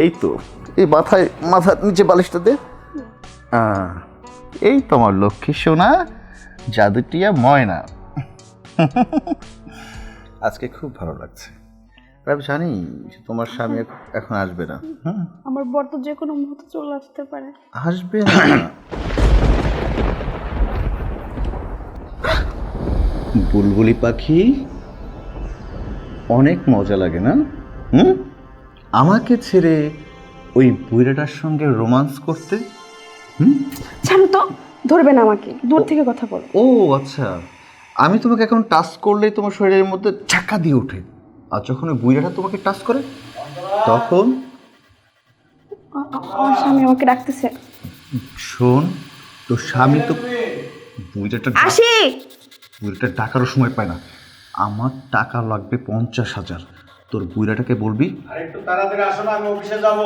এই তো এই মাথায় মাথার নিচে বালিশটা দে। এই তো আমার লক্ষ্মী সোনা জাদুটিয়া ময়না। আজকে খুব ভালো লাগছে। আমি জানি তোমার স্বামী এখন আসবে না। আমার বর তো যে কোনো মুহূর্তে চলে আসতে পারে। আসবে না। বুলবুলি পাখি অনেক মজা লাগে না? হুম? আমাকে ছেড়ে ওই বুইরাটার সঙ্গে রোমান্স করতে? হুম? ছাড়ো তো ধরবে না আমাকে। দূর থেকে কথা বলো। ও আচ্ছা। আমি তোমাকে এখন টাচ করলেই তোমার শরীরের মধ্যে চাকা দিয়ে ওঠে। আর যখন ওই বুইরাটা তোমাকে টাচ করে তখন? আমার স্বামী আমাকে ডাকতেছে। শোন তোর স্বামী তো বুইরাটা আসি বুইরাটা টাকারও সময় পায় না। আমার টাকা লাগবে পঞ্চাশ হাজার। তোর বুইরাটাকে বলবি? আর একটু তাড়াতাড়ি আসো না আমি অফিসে যাব।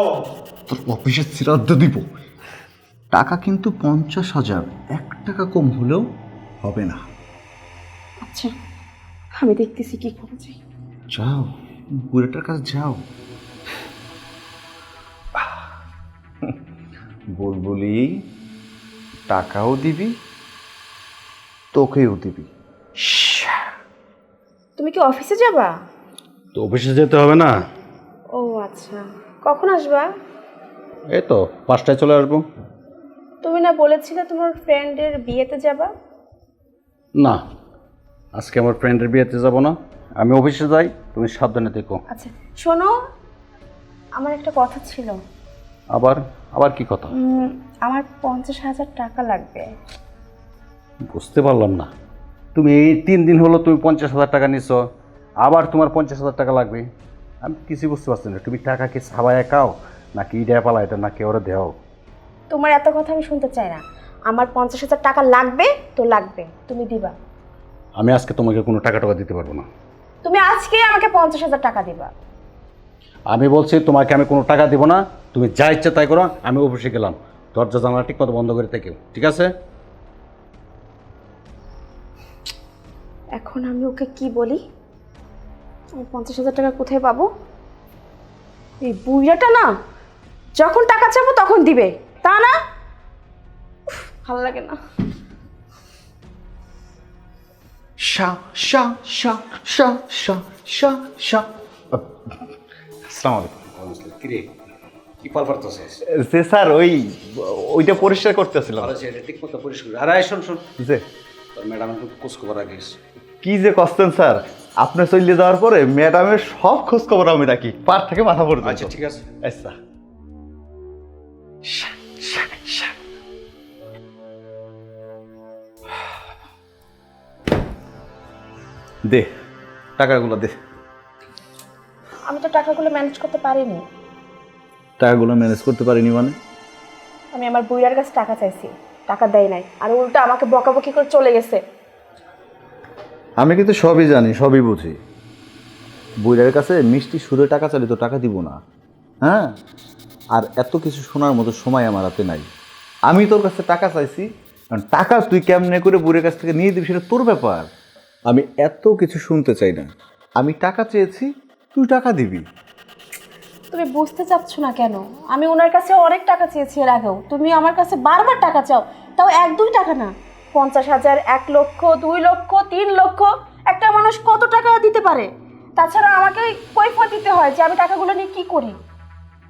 তোর অফিসে শ্রাদ্ধ দিব। টাকা কিন্তু পঞ্চাশ হাজার এক টাকা কম হলেও হবে না। আচ্ছা আমি দেখতেছি কি করা যায় যাও বুড়াটার কাছে যাও। বুলবুলি টাকাও দিবি তোকেও দিবি। তুমি কি অফিসে যাবা? তো অফিসে যেতে হবে না? ও আচ্ছা। কখন আসবা? এই তো পাঁচটায় চলে আসব। তুমি না বলেছিলে তোমার ফ্রেন্ডের বিয়েতে যাবা? না আজকে আমার ফ্রেন্ডের বিয়েতে যাব না। আমি অফিসে যাই তুমি সাবধানে দেখো আচ্ছা শোনো আমার একটা কথা ছিল। আবার আবার কি কথা? আমার পঞ্চাশ হাজার টাকা লাগবে। বুঝতে পারলাম না। তুমি এই তিন দিন হলো তুমি পঞ্চাশ হাজার টাকা নিছো। আবার তোমার পঞ্চাশ হাজার টাকা লাগবে। আমি কিছু বুঝতে পারছি না। তুমি টাকা কি সাবায় খাও নাকি ইডা পালা এটা নাকি ওরা দেও? তোমার এত কথা আমি শুনতে চাই না। আমার পঞ্চাশ হাজার টাকা লাগবে তো লাগবে। তুমি দিবা। আমি আজকে তোমাকে কোনো টাকা টাকা দিতে পারব না। তুমি আজকে আমাকে পঞ্চাশ হাজার টাকা দিবা। আমি বলছি তোমাকে আমি কোনো টাকা দিব না। তুমি যা ইচ্ছা তাই করো আমি অফিসে গেলাম। দরজা জানালা ঠিক মতো বন্ধ করে থেকেও ঠিক আছে? এখন আমি ওকে কি বলি? আমি পঞ্চাশ হাজার টাকা কোথায় পাবো? এই বুইরাটা না যখন টাকা চাবো তখন দিবে তা না? ভালো লাগে না। শা শা শা শা শা শা শা। আসসালামু আলাইকুম কিরে কি পাল পারতেছিস? যে স্যার ওই ওইটা পরিষ্কার করতেছিলাম। এটা ঠিক মতো পরিষ্কার। আর শোন শোন। যে। তোর ম্যাডাম একটু খোঁজ খবর রাখিস কি যে করতেন স্যার? আপনি চলে যাওয়ার পরে ম্যাডামের সব খোঁজ খবর আমি রাখি। পার থেকে মাথা পর্যন্ত। আচ্ছা ঠিক আছে। আচ্ছা শা, শা, শা। দে টাকাগুলো দে। আমি তো টাকাগুলো ম্যানেজ করতে পারিনি। টাকাগুলো ম্যানেজ করতে পারিনি মানে? আমি আমার বুইরার কাছে টাকা চাইছি টাকা দেয় নাই। আর উল্টা আমাকে বকাবকি করে চলে গেছে। আমি কিন্তু সবই জানি, সবই বুঝি। বুইড়ার কাছে মিষ্টি সুরে টাকা চাইলে তো টাকা দিব না হ্যাঁ? আর এত কিছু শোনার মতো সময় আমার হাতে নাই। আমি তোর কাছে টাকা চাইছি, কারণ টাকা তুই কেমনে করে বুড়ের কাছ থেকে নিয়ে দিবি সেটা তোর ব্যাপার। আমি এত কিছু শুনতে চাই না। আমি টাকা চেয়েছি, তুই টাকা দিবি। তুমি বুঝতে চাচ্ছ না কেন? আমি ওনার কাছে অনেক টাকা চেয়েছি এর আগেও। তুমি আমার কাছে বারবার টাকা চাও, তাও এক দুই টাকা না। পঞ্চাশ হাজার এক লক্ষ দুই লক্ষ তিন লক্ষ একটা মানুষ কত টাকা দিতে পারে? তাছাড়া আমাকে কৈফত দিতে হয় যে আমি টাকাগুলো নিয়ে কি করি?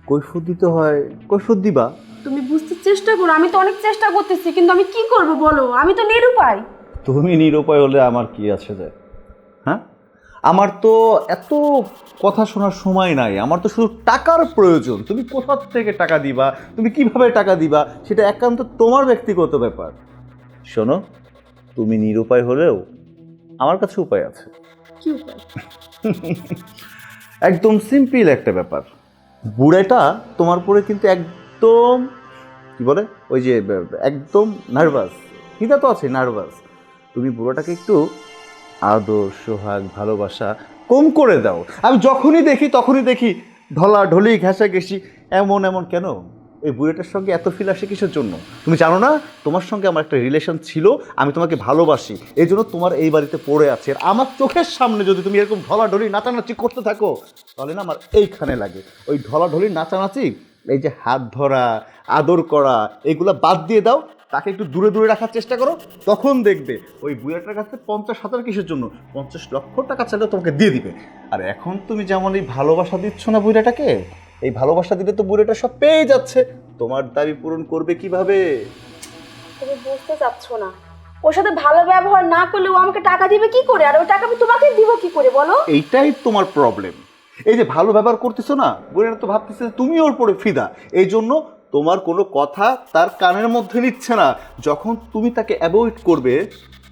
কৈফত দিতে হয় কৈফত দিবা? তুমি বুঝতে চেষ্টা করো আমি তো অনেক চেষ্টা করতেছি কিন্তু আমি কি করব বলো? আমি তো নিরুপায়। তুমি নিরুপায় হলে আমার কি আছে যায় হ্যাঁ? আমার তো এত কথা শোনার সময় নাই আমার তো শুধু টাকার প্রয়োজন। তুমি কোথা থেকে টাকা দিবা? তুমি কীভাবে টাকা দিবা? সেটা একান্ত তোমার ব্যক্তিগত ব্যাপার। শোনো তুমি নিরুপায় হলেও আমার কাছে উপায় আছে। কি উপায়? একদম সিম্পল একটা ব্যাপার। বুড়েটা তোমার পরে কিন্তু একদম কি বলে? ওই যে একদম নার্ভাস হিদা তো আছে নার্ভাস তুমি বুড়োটাকে একটু আদর সোহাগ ভালোবাসা কম করে দাও। আমি যখনই দেখি তখনই দেখি ঢলা ঢলি ঘেঁষা ঘেঁষি এমন এমন। কেন? এই বুড়িটার সঙ্গে এত ফিল আসে কিসের জন্য? তুমি জানো না? তোমার সঙ্গে আমার একটা রিলেশন ছিল, আমি তোমাকে ভালোবাসি। এই জন্য তোমার এই বাড়িতে পড়ে আছে। আর আমার চোখের সামনে যদি তুমি এরকম ঢলাঢলি, নাচানাচি করতে থাকো, তাহলে না আমার এইখানে লাগে। ওই ঢলাঢলি, নাচানাচি, এই যে হাত ধরা, আদর করা, এগুলো বাদ দিয়ে দাও। তাকে একটু দূরে দূরে রাখার চেষ্টা করো। তখন দেখবে ওই বুয়াটার কাছে পঞ্চাশ হাজার কিসের জন্য? পঞ্চাশ লক্ষ টাকা চাইলে তোমাকে দিয়ে দিবে। আর এখন তুমি যেমন এই ভালোবাসা দিচ্ছ না বুড়াটাকে এই ভালোবাসা দিলে তো বুড়াটা সব পেয়ে যাচ্ছে। তোমার দাবি পূরণ করবে কীভাবে? তুমি বুঝতে চাচ্ছ না। ওর সাথে ভালো ব্যবহার না করলে ও আমাকে টাকা দিবে কি করে? আর ওই টাকা আমি তোমাকে দিব কি করে বলো? এইটাই তোমার প্রবলেম এই যে ভালো ব্যবহার করতেছো না বুড়িটা তো ভাবতেছে তুমি ওর পরে ফিদা। এই জন্য তোমার কোনো কথা তার কানের মধ্যে নিচ্ছে না। যখন তুমি তাকে অ্যাভয়েড করবে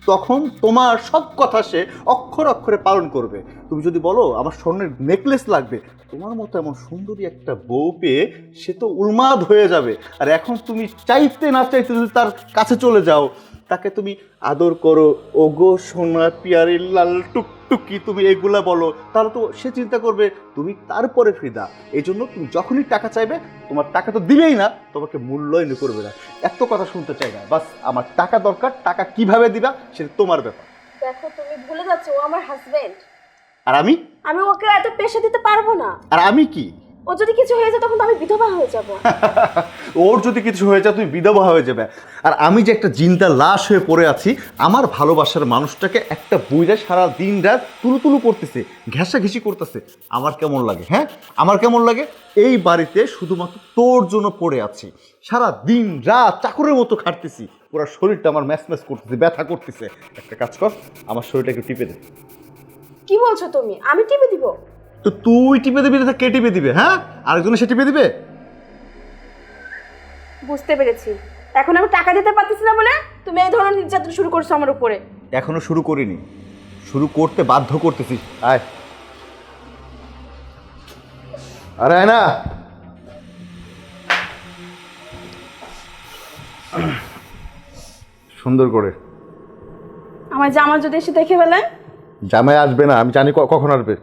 তখন তোমার সব কথা সে অক্ষর অক্ষরে পালন করবে। তুমি যদি বলো, আমার স্বর্ণের নেকলেস লাগবে, তোমার মতো এমন সুন্দরী একটা বউ পেয়ে সে তো উন্মাদ হয়ে যাবে। আর এখন তুমি চাইতে না চাইতে যদি তার কাছে চলে যাও তাকে তুমি আদর করো। ও গো সোনা পিয়ারি লাল টুকটুকি তুমি এগুলা বলো। তাহলে তো সে চিন্তা করবে তুমি তারপরে ফিদা। এই জন্য তুমি যখনই টাকা চাইবে তোমার টাকা তো দিবেই না তোমাকে মূল্যায়ন করবে না। এত কথা শুনতে চাই না। বাস আমার টাকা দরকার টাকা কীভাবে দিবা সেটা তোমার ব্যাপার। দেখো তুমি ভুলে যাচ্ছ ও আমার হাজবেন্ড আর আমি? আমি ওকে এত পেশা দিতে পারব না। আর আমি কি? ও যদি কিছু হয়ে যায় তখন তো আমি বিধবা হয়ে যাব। ওর যদি কিছু হয়ে যায় তুমি বিধবা হয়ে যাবে। আর আমি যে একটা জিন্দা লাশ হয়ে পড়ে আছি আমার ভালোবাসার মানুষটাকে একটা বইরা সারা দিন রাত তুলু তুলু করতেছে ঘেঁষাঘেঁষি করতেছে। আমার কেমন লাগে হ্যাঁ? আমার কেমন লাগে? এই বাড়িতে শুধুমাত্র তোর জন্য পড়ে আছি। সারা দিন রাত চাকরের মতো খাটতেছি। পুরো শরীরটা আমার ম্যাচ ম্যাচ করতেছে ব্যথা করতেছে। একটা কাজ কর আমার শরীরটা একটু টিপে দে। কি বলছো তুমি? আমি টিপে দিব? তো তুই টিপে দিবি না কে টিপে দিবে হ্যাঁ? আরেকজনে সে টিপে দিবে? বুঝতে পেরেছি। এখন আমি টাকা দিতে পারতেছি না বলে তুমি এই ধরনের নির্যাতন শুরু করছ আমার উপরে। এখনও শুরু করিনি। শুরু করতে বাধ্য করতেছিস আয়। আরে আয় না সুন্দর করে। আমার জামা যদি এসে দেখে ফেলে? জামাই আসবে না আমি জানি কখন আসবে।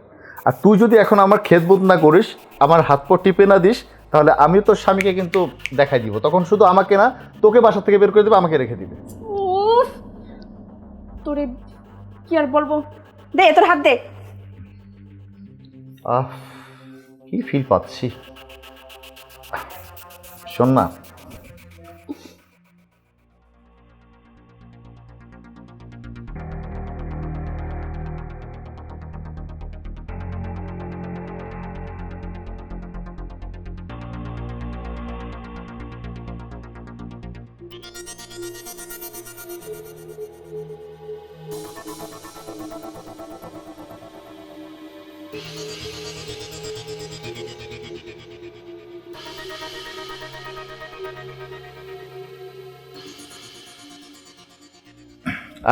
আর তুই যদি এখন আমার খেত বোধ না করিস আমার হাত পর টিপে না দিস তাহলে আমি তোর স্বামীকে কিন্তু দেখাই দিব। তখন শুধু আমাকে না তোকে বাসা থেকে বের করে দেবে আমাকে রেখে দিবে। উফ! তোরে কি আর বলব? দে তোর হাত দে। আহ কি ফিল পাচ্ছি? শোন না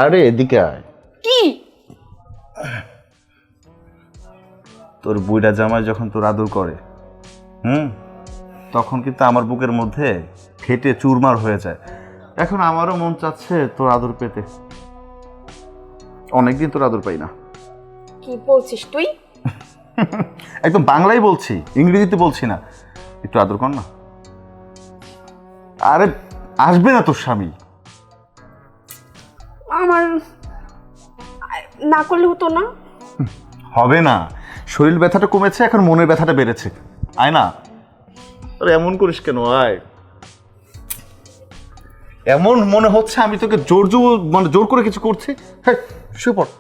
আরে এদিকে আয়। কি? তোর বুইরা জামাই যখন তোর আদর করে হুম? তখন কিন্তু আমার বুকের মধ্যে ফেটে চুরমার হয়ে যায়। এখন আমারও মন চাচ্ছে তোর আদর পেতে। অনেকদিন তোর আদর পাই না। কি বলছিস তুই? একদম বাংলাই বলছি ইংরেজিতে বলছি না। একটু আদর কর না। আরে আসবে না তোর স্বামী। আমার না করলে হতো না। হবে না। শরীর ব্যথাটা কমেছে এখন মনের ব্যথাটা বেড়েছে। আয় না। আরে এমন করিস কেন? আয়। এমন মনে হচ্ছে আমি তোকে জোর জোর মানে জোর করে কিছু করছি। হ্যাঁ শুয়ে পড়।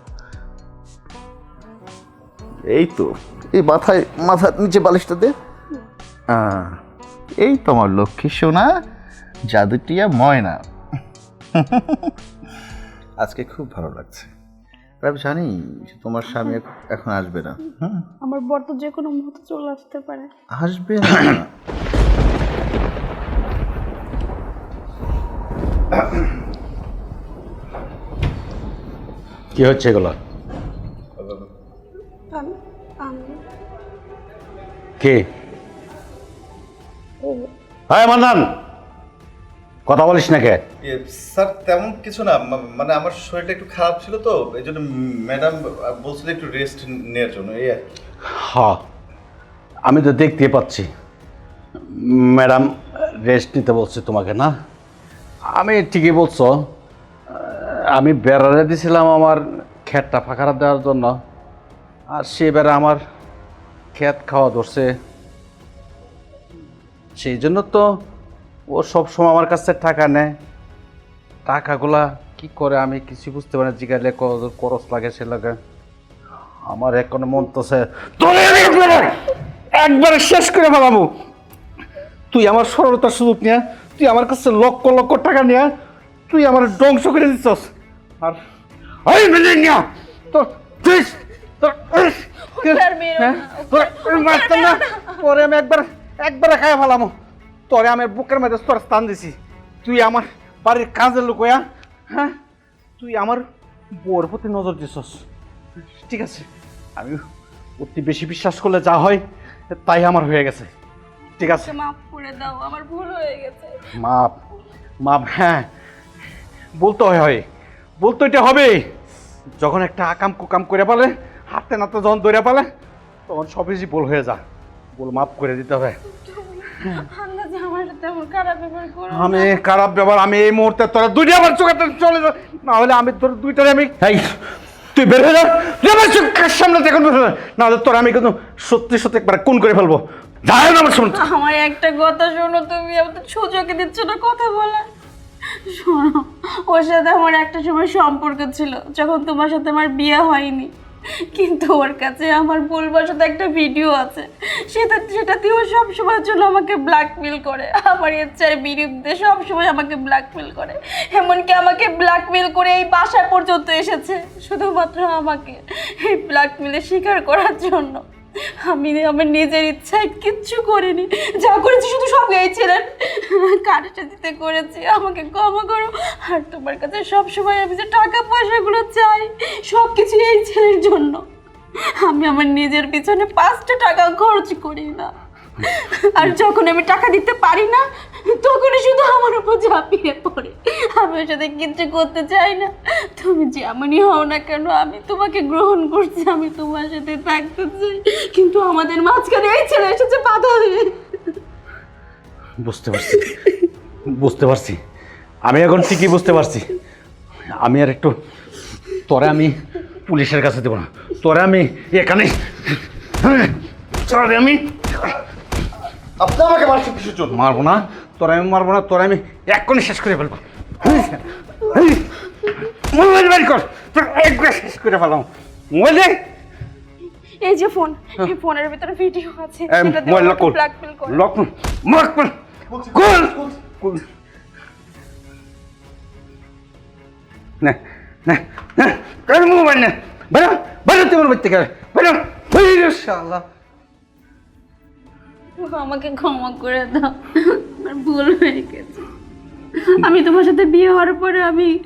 এই তো এই মাথায় মাথার নিচে বালিশটা দে। এই তোমার লক্ষ্মী সোনা জাদুটিয়া ময়না। আজকে খুব ভালো লাগছে। আমি জানি যে তোমার স্বামী এখন আসবে না। আমার বর তো যে কোনো মুহূর্তে চলে আসতে পারে। আসবে না। কি হচ্ছে এগুলো? কে? হ্যাঁ মান্নান কথা বলিস না কে? স্যার তেমন কিছু না। মানে আমার শরীরটা একটু খারাপ ছিল তো এই জন্য ম্যাডাম বলছিল একটু রেস্ট নেওয়ার জন্য এই আর। হ্যাঁ আমি তো দেখতে পাচ্ছি। ম্যাডাম রেস্ট নিতে বলছি তোমাকে না? আমি ঠিকই বলছো। আমি বেড়ারে দিছিলাম আমার ক্ষেতটা ফাঁকা দেওয়ার জন্য। আর সে বেড়া আমার ক্ষেত খাওয়া ধরছে। সেই জন্য তো ও সব সময় আমার কাছে টাকা নেয়। টাকাগুলা কি করে আমি কিছু বুঝতে পারি না জিগাইলে খরচ লাগে সে লাগে। আমার এখন মন তো সে একবারে শেষ করে ফেলাবো তুই আমার সরলতার সুযোগ নিয়ে, তুই আমার কাছে লক্ষ লক্ষ টাকা নিয়ে তুই আমার ধ্বংস করে দিচ্ছস। আর ওই বিল্ডিং নিয়ে! তোর তুই তোর না, হ্যাঁ? মারতাম না। তোরে আমি একবার একবারে খাইয়া ফেলামো। তোরে আমি বুকের মধ্যে তোর স্থান দিছি। তুই আমার বাড়ির কাজের লোক হ্যাঁ? তুই আমার বউর প্রতি নজর দিছস। ঠিক আছে আমি অতি বেশি বিশ্বাস করলে যা হয় তাই আমার হয়ে গেছে। ঠিক আছে। মাফ করে দাও আমার ভুল হয়ে গেছে। মাপ মাপ হ্যাঁ। বলতে হয় হয়। বলতে এটা হবে। যখন একটা আকাম কুকাম করে পালে হাতে নাতে যখন দৌড়ে পালে তখন সব কিছু বল হয়ে যা বল মাপ করে দিতে হবে। আমার খারাপ ব্যবহার আমি ব্যাপার আমি এই মুহূর্তে তোরা দুইটা আমার চোখে চলে যা। না হলে আমি তোর দুইটারে আমি এই তুই বের হয়ে যা। আমার চোখের সামনে দেখুন না। হলে তোর আমি কিন্তু সত্যি সত্যি একবার কোন করে ফেলব। যাই না আমার একটা কথা শোনো তুমি আমি তো সুযোগে দিচ্ছ না কথা বলার শোনো, ওর সাথে আমার একটা সময় সম্পর্ক ছিল, যখন তোমার সাথে আমার বিয়ে হয়নি। কিন্তু ওর কাছে আমার সাথে একটা ভিডিও আছে। সেটা সেটাতে ও সবসময়ের জন্য আমাকে ব্ল্যাকমেল করে। আমার ইচ্ছার বিরুদ্ধে সবসময় আমাকে ব্ল্যাকমেল করে। এমনকি আমাকে ব্ল্যাকমেল করে এই বাসা পর্যন্ত এসেছে। শুধুমাত্র আমাকে এই ব্ল্যাকমেলে স্বীকার করার জন্য। আমি আমার নিজের ইচ্ছায় কিচ্ছু করিনি। যা করেছি শুধু সব এই কারটা দিতে করেছি, আমাকে ক্ষমা করো। আর তোমার কাছে সব সময় আমি যে টাকা পয়সাগুলো চাই সব কিছু এই ছেলের জন্য। আমি আমার নিজের পিছনে পাঁচটা টাকা খরচ করি না। আর যখন আমি টাকা দিতে পারি না, তখনই শুধু আমার উপর ঝাঁপিয়ে পড়ে। আমি ওর সাথে কিচ্ছু করতে চাই না। তুমি যেমনই হও না কেন, আমি তোমাকে গ্রহণ করছি, আমি তোমার সাথে থাকতে চাই। কিন্তু আমাদের মাঝখানে এই ছেলে এসেছে বাধা হয়ে। বুঝতে পারছি। বুঝতে পারছি। আমি এখন ঠিকই বুঝতে পারছি। আমি আর একটু, তোরে আমি পুলিশের কাছে দেবো না। তোরে আমি এখানে তোরে আমি। আপনি আমাকে মারছেন কিছু জন্য? মারবো না তোরে আমি মারবো না তোরে আমি এক্ষুনি শেষ করে ফেলব। মোবাইল বের কর তোর একবার শেষ করে ফেলাম। মোবাইল দে। এই যে ফোন এই ফোনের ভিতরে ভিডিও আছে মোবাইল লক কর লক মার কর কর। কর। না না না কার মোবাইল না? বেরো বেরো তোমার বাড়ি থেকে বেরো। বেরো। শালা আমাকে ক্ষমা করে দাও। আমার ভুল হয়ে গেছে। আমি তোমার সাথে বিয়ে হওয়ার পরে আমি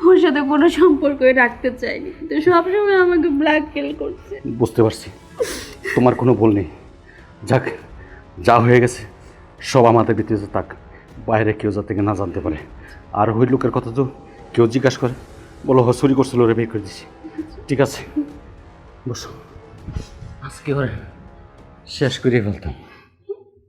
তোমার সাথে কোনো সম্পর্ক রাখতে চাইনি। কিন্তু সবসময় আমাকে ব্ল্যাকমেল করছে। বুঝতে পারছি। তোমার কোনো ভুল নেই। যাক যা হয়ে গেছে সব আমাদের ভিতরে থাক। বাইরে কেউ যাতে না জানতে পারে। আর ওই লোকের কথা তো কেউ জিজ্ঞাসা করে। বলো হ চুরি করছিল ওরে বের করে দিছি। ঠিক আছে। বসো। আজকে ওরে শেষ করিয়ে ফেলতাম।